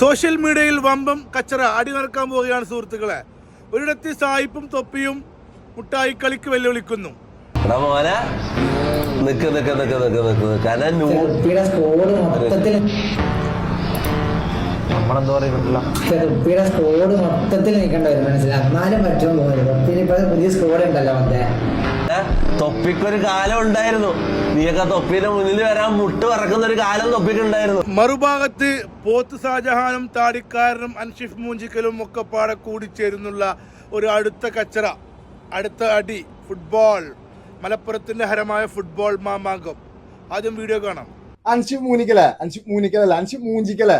Social മീഡിയയിൽ വമ്പം കച്ചറ അടി നടക്കാൻ പോവുകയാണ് സുഹൃത്തുക്കളെ. ഒരിടത്ത് സായിപ്പും തൊപ്പിയും മുട്ടായി കളിക്ക് വെല്ലുവിളിക്കുന്നു. എടാ മോനെ. നിക്ക് നിക്ക് നിക്ക് നിക്ക് നിക്ക് നിക്ക്. അല്ല നമ്മളെന്താ പറയുന്നുണ്ടല്ലോ ചെറുപ്പിയുടെ സ്കോഡ് മൊത്തത്തിൽ നിൽക്കേണ്ട വരും മനസ്സിലായി? എന്നാലും പറ്റും തോന്നുന്നു. പിന്നെ ഇപ്പൊ പുതിയ സ്കോഡ് ഉണ്ടല്ലോ മറ്റേ. തൊപ്പിക്കൊരു കാലം ഉണ്ടായിരുന്നു. നീയൊക്കെ തൊപ്പിന്റെ മുന്നിൽ വരാൻ മുട്ട് പറക്കുന്ന ഒരു കാലം തൊപ്പിക്കുണ്ടായിരുന്നു മറുഭാഗത്ത് പോത്ത് ഷാജഹാനും താടിക്കാരനും അൻഷിഫ് മൂഞ്ചിക്കലും ഒക്കെ പാടെ കൂടിച്ചേരുന്നുള്ള ഒരു അടുത്ത കച്ചറ അടുത്ത അടി ഫുട്ബോൾ മലപ്പുറത്തിന്റെ ഹരമായ ഫുട്ബോൾ മാമാങ്കം. ആദ്യം വീഡിയോ കാണാം. അൻഷിഫ് മൂനിക്കല അൻഷിഫ് മൂനിക്കലല്ല അൻഷിഫ് മൂഞ്ചിക്കല.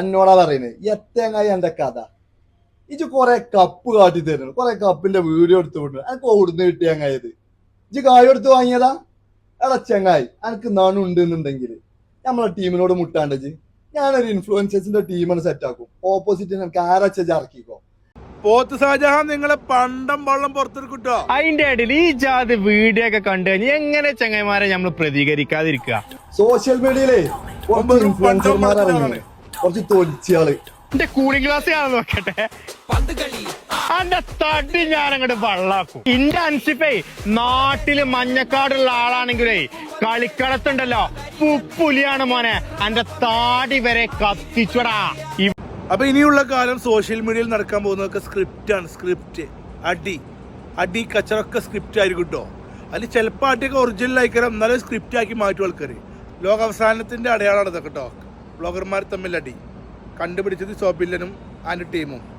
എന്നോടാ പറയുന്നത് എത്തേങ്ങായി എന്റെ കഥ. ഇജ് കുറെ കപ്പ് കാട്ടി തരുന്നു. കുറെ കപ്പിന്റെ വീഡിയോ എടുത്തു വിടുന്നു എനിക്ക് ഓടുന്ന് കിട്ടിയങ്ങായത് ഇജ് കായ് എടുത്ത് വാങ്ങിയതാ? എടാ ചെങ്ങായി എനിക്ക് നാണുണ്ട് എന്നുണ്ടെങ്കിൽ നമ്മളെ ടീമിനോട് മുട്ടാണ്ട് ഇജ്ജ്. ഞാനൊരു ഇൻഫ്ലുവൻസേഴ്സിന്റെ ടീമാണ് സെറ്റ് ആക്കും. ഓപ്പോസിറ്റ് എനിക്ക് ആരച്ച ഇറക്കിക്കോ? പോത്ത് ഷാജഹാൻ നിങ്ങളെ പണ്ടം വള്ളം കിട്ടോ? അതിന്റെ ഇടയിൽ ഈ ജാതി വീഡിയോ ഒക്കെ കണ്ടു കഴിഞ്ഞാൽ എങ്ങനെ ചങ്ങായിമാരെ നമ്മൾ പ്രതികരിക്കാതിരിക്കുക? സോഷ്യൽ മീഡിയയിലേ ഇൻഫ്ലുവൻസർമാരാണ് ഒമ്പത് പണ്ടം ഇറങ്ങി കുറച്ച് തൊലിച്ചയാൾ. എന്റെ കൂളിംഗ് ഗ്ലാസ് ഞാൻ നോക്കട്ടെ. അന്റെ തടി ഞാൻ അങ്ങോട്ട് വള്ളാക്കും. ഇന്റെ അൻസിഫേ നാട്ടിൽ മഞ്ഞക്കാടുള്ള ആളാണെങ്കിലേ കളിക്കളത്തുണ്ടല്ലോ. പുപ്പുലിയാണ് മോനെ. അന്റെ താടി വരെ കത്തിച്ചടാ. അപ്പൊ ഇനിയുള്ള കാലം സോഷ്യൽ മീഡിയയിൽ നടക്കാൻ പോകുന്നതൊക്കെ സ്ക്രിപ്റ്റ് ആണ്. സ്ക്രിപ്റ്റ് അടി. അടി കച്ചറൊക്കെ സ്ക്രിപ്റ്റ് ആയിരിക്കും കേട്ടോ അതിൽ ചിലപ്പോൾ അടിയൊക്കെ ഒറിജിനൽ ആയിക്കരം എന്നാലും സ്ക്രിപ്റ്റ് ആക്കി മാറ്റും ആൾക്കാർ ലോകാവസാനത്തിന്റെ അടയാളമാണ് ഇതൊക്കെ കേട്ടോ ബ്ലോഗർമാർ തമ്മിലടി. കണ്ടുപിടിച്ചത് സോബില്ലനും ആൻഡ് ടീമും.